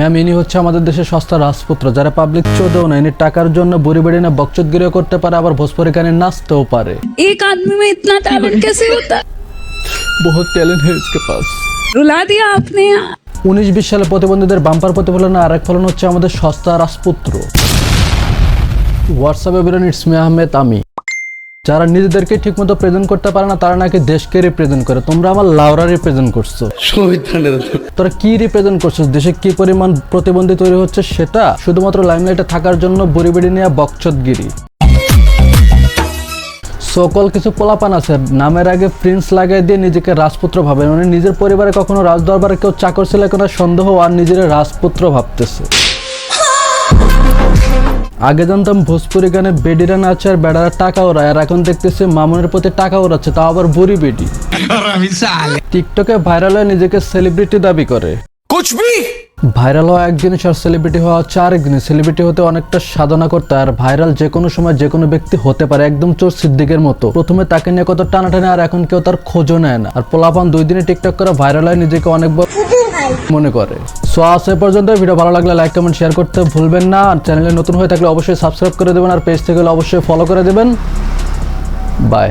Ma'am ইনি হচ্ছে আমাদের দেশের সস্তা রাজপুত্র যারা পাবলিক চোদেও না ইনি টাকার জন্য বুড়ি বেড়ি না বকচতগিরিও করতে পারে আবার ভোজপুরি গানে নাচতেও পারে एक आदमी में इतना टैलेंट कैसे होता है? বহুত ট্যালেন্ট है इसके पास रुला दिया आपने উনিশ বিশ সালে প্রতিবন্ধীদের বাম্পার প্রতিফলন আর এক ফলন হচ্ছে আমাদের সস্তা রাজপুত্র হোয়াটসঅ্যাপে বেরোন ইটস মি আহমেদ আমি যারা নিজেদেরকে ঠিকমতো প্রেজেন্ট করতে পারে না তারা নাকি দেশকে রিপ্রেজেন্ট করে। তোমরা আমার লাউরা রিপ্রেজেন্ট করছ। তোরা কি রিপ্রেজেন্ট করছিস? দেশে কি পরিমাণ প্রতিবন্ধী তৈরি হচ্ছে সেটা? শুধুমাত্র লাইমলাইটে থাকার জন্য বড়ি বেড়ি নিয়ে বকচতগিরি সকল কিছু পোলাপান আছে। নামের আগে প্রিন্স লাগাই দিয়ে নিজেকে রাজপুত্র ভাবে। মানে নিজের পরিবারে কখনো রাজদরবারে কেউ চাকর ছিল কোনো সন্দেহ আর নিজের রাজপুত্র ভাবতেছে। আগে জানতাম ভোজপুরি গানে বেডিরা নাচে আর বেড়ারা টাকা ওড়ায় আর এখন দেখতেছে মামুনের প্রতি টাকা ওড়াচ্ছে তাও আবার বুড়ি বেডি। টিকটকে ভাইরাল হয়ে নিজেকে সেলিব্রিটি দাবি করে। ভাইরাল হওয়া এক জিনিস আর সেলিব্রিটি হওয়া হচ্ছে আরেক জিনিস সেলিব্রিটি হতে অনেকটা সাধনা করতে আর ভাইরাল যে কোনো সময় যে কোনো ব্যক্তি হতে পারে একদম চোর সিদ্দিকের মতো। প্রথমে তাকে নিয়ে কত টানাটানি আর এখন কেউ তার খোঁজও নেয় না। আর পোলাপান দুই দিনে টিকটক করে ভাইরাল হয় নিজেকে অনেক বড় মনে করে। সো আজ এ পর্যন্ত ভিডিও ভালো লাগলে লাইক, কমেন্ট শেয়ার করতে ভুলবেন না। আর চ্যানেলে নতুন হয়ে থাকলে অবশ্যই সাবস্ক্রাইব করে দেবেন। আর পেজ থেকে অবশ্যই ফলো করে দেবেন। বাই